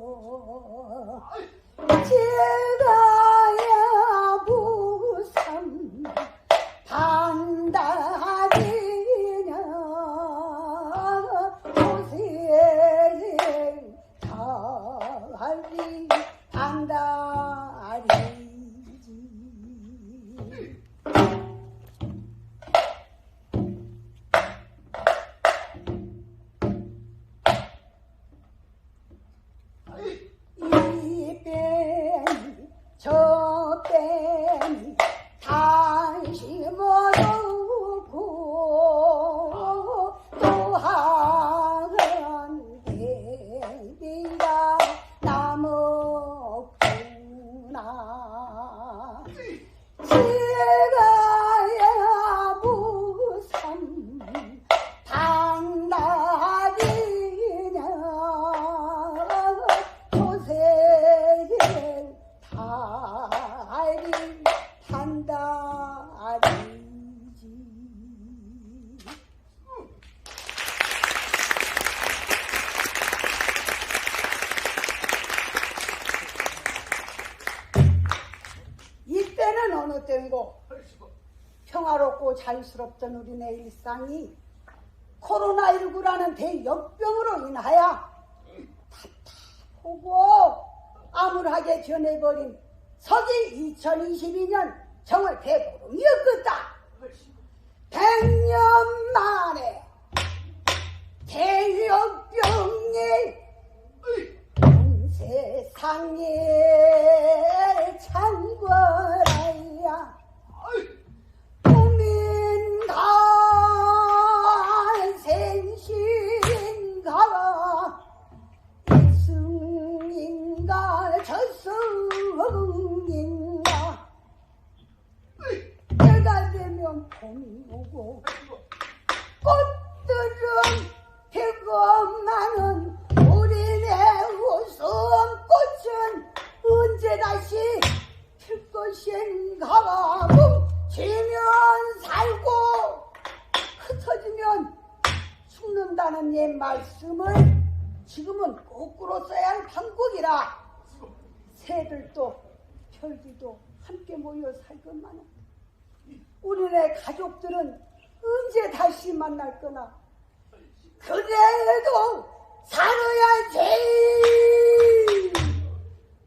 哦哦 편하고 자유스럽던 우리네 일상이 코로나19라는 대역병으로 인하여 답답하고 암울하게 변해버린 서기 2022년 정월 대보름이었겠다. 백년 만에 대역병이 온 세상에 저승인가? 때가 되면 봄이 오고 꽃들은 피고 많은 우리네 웃음꽃은 언제 다시 필 것인가 뭉치면 살고 흩어지면 죽는다는 옛 말씀을 지금은 거꾸로 써야 할 판국이라 새들도 별들도 함께 모여 살것만은 우리네 가족들은 언제 다시 만날 거나? 그래도 살아야지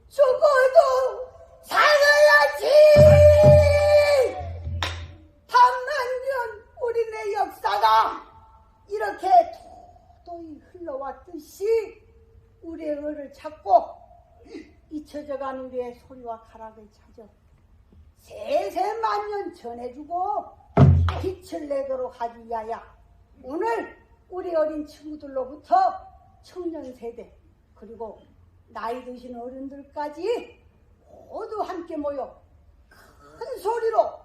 죽어도 살아야지 반만년 우리네 역사가 이렇게 도도히 흘러왔듯이 우리의 을을 찾고 잊혀져가는 우리의 소리와 가락을 찾아 세세 만년 전해주고 빛을 내도록 하기 위하여 오늘 우리 어린 친구들로부터 청년 세대 그리고 나이 드신 어른들까지 모두 함께 모여 큰 소리로